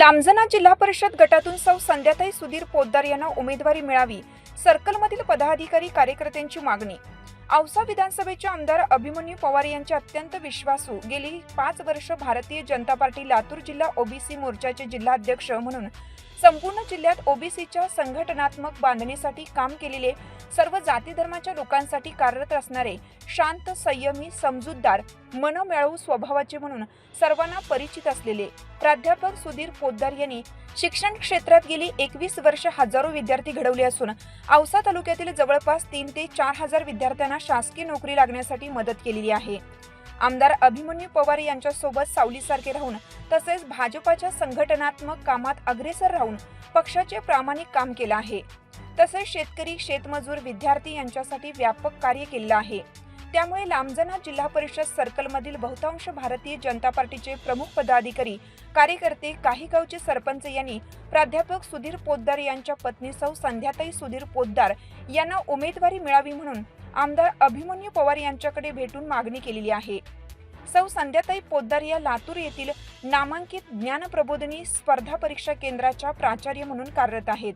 लांबजना जिल्हा परिषद गटातून सौ संध्याताई सुधीर पोद्दार यांना उमेदवारी मिळावी सर्कलमधील पदाधिकारी कार्यकर्त्यांची मागणी. औसा विधानसभेचे आमदार अभिमन्यू पवार यांचे अत्यंत विश्वासू गेली पाच वर्ष भारतीय जनता पार्टी लातूर जिल्हा ओबीसी मोर्चाचे जिल्हाध्यक्ष म्हणून संपूर्ण जिल्ह्यात ओबीसीच्या संघटनात्मक बांधणीसाठी काम केलेले सर्व जाती धर्माच्या लोकांसाठी कार्यरत असणारे शांत संयमी समजूतदार मनमिळावू स्वभावाचे म्हणून सर्वांना परिचित असलेले प्राध्यापक सुधीर पोद्दार यांनी शिक्षण क्षेत्रात गेली एकवीस वर्ष हजारो विद्यार्थी घडवले असून औसा तालुक्यातील जवळपास तीन ते चार हजार विद्यार्थ्यांना शासकीय नोकरी लागण्यासाठी मदत केलेली आहे. आमदार अभिमन्यू पवार यांच्यासोबत सावलीसारखे राहून तसेच भाजपाच्या संघटनात्मक कामात अग्रेसर राहून पक्षाचे प्रामाणिक काम केलं आहे. तसेच शेतकरी शेतमजूर विद्यार्थी यांच्यासाठी व्यापक कार्य केलेलं आहे. त्यामुळे लांबजना जिल्हा परिषद सर्कलमधील बहुतांश भारतीय जनता पार्टीचे प्रमुख पदाधिकारी कार्यकर्ते काही गावचे सरपंच यांनी प्राध्यापक सुधीर पोद्दार यांच्या पत्नी सौ संध्याताई सुधीर पोद्दार यांना उमेदवारी मिळावी म्हणून आमदार अभिमन्यू पवार यांच्याकडे भेटून मागणी केलेली आहे. सौ संध्याताई पोद्दार या लातूर येथील नामांकित ज्ञान प्रबोधनी स्पर्धा परीक्षा केंद्राच्या प्राचार्य म्हणून कार्यरत आहेत.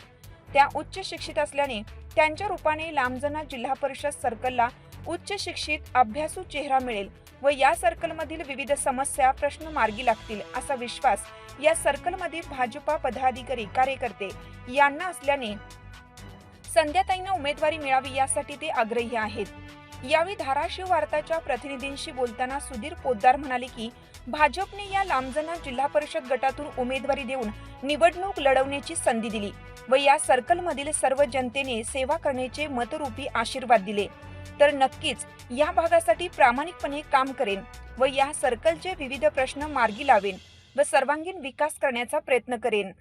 त्या उच्च शिक्षित असल्याने त्यांच्या रूपाने लांबजना जिल्हा परिषद सर्कलला उच्च शिक्षित अभ्यासू चेहरा मिळेल व या सर्कलमधील विविध समस्या प्रश्न मार्गी लागतील असा विश्वास या सर्कलमधील भाजपा पदाधिकारी कार्यकर्ते यांना असल्याने संध्याताईंना उमेदवारी मिळावी यासाठी ते आग्रही आहेत. यावेळी धाराशिव वार्ताच्या प्रतिनिधींशी बोलताना सुधीर पोद्दार म्हणाले की भाजपने या लांबजना जिल्हा परिषद गटातून उमेदवारी देऊन निवडणूक लढवण्याची संधी दिली व या सर्कलमधील सर्व जनतेने सेवा करण्याचे मतरूपी आशीर्वाद दिले. तर नक्कीच या भागासाठी प्रामाणिकपणे काम करेन व या सर्कलचे विविध प्रश्न मार्गी लावेन व सर्वांगीण विकास करण्याचा प्रयत्न करेन.